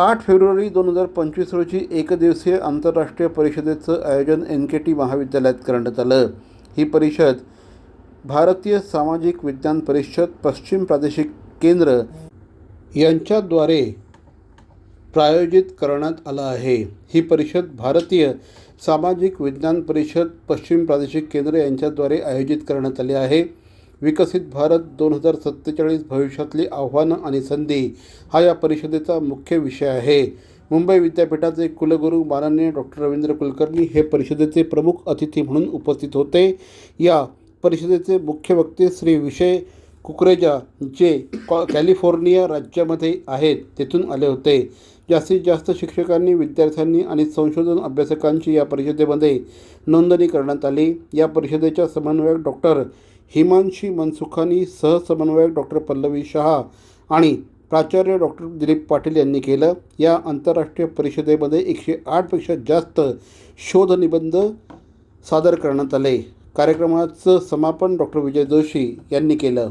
आठ फेब्रुवारी दोन हजार पंचवीस रोजी एकदिवसीय आंतरराष्ट्रीय परिषदेचं आयोजन एन के टी महाविद्यालयात करण्यात आलं. ही परिषद भारतीय सामाजिक विज्ञान परिषद पश्चिम प्रादेशिक केंद्र यांच्याद्वारे प्रायोजित करण्यात आलं आहे. ही परिषद भारतीय सामाजिक विज्ञान परिषद पश्चिम प्रादेशिक केंद्र यांच्याद्वारे आयोजित करण्यात आली आहे. विकसित भारत दोन हजार सत्तेचाळीस भविष्यातली आव्हानं आणि संधी हा या परिषदेचा मुख्य विषय आहे. मुंबई विद्यापीठाचे कुलगुरू माननीय डॉक्टर रवींद्र कुलकर्णी हे परिषदेचे प्रमुख अतिथी म्हणून उपस्थित होते. या परिषदेचे मुख्य वक्ते श्री विषय कुकरेजा जे कॉ कॅलिफोर्निया राज्यामध्ये आहेत तेथून आले होते. जास्तीत जास्त शिक्षकांनी विद्यार्थ्यांनी आणि संशोधन अभ्यासकांची या परिषदेमध्ये नोंदणी करण्यात आली. या परिषदेच्या समन्वयक डॉक्टर हिमांशी मनसुखानी सहसमन्वयक डॉक्टर पल्लवी शहा आणि प्राचार्य डॉक्टर दिलीप पाटील यांनी केलं. या आंतरराष्ट्रीय परिषदेमध्ये एकशे आठपेक्षा जास्त शोधनिबंध सादर करण्यात आले. कार्यक्रमाचं समापन डॉक्टर विजय जोशी यांनी केलं.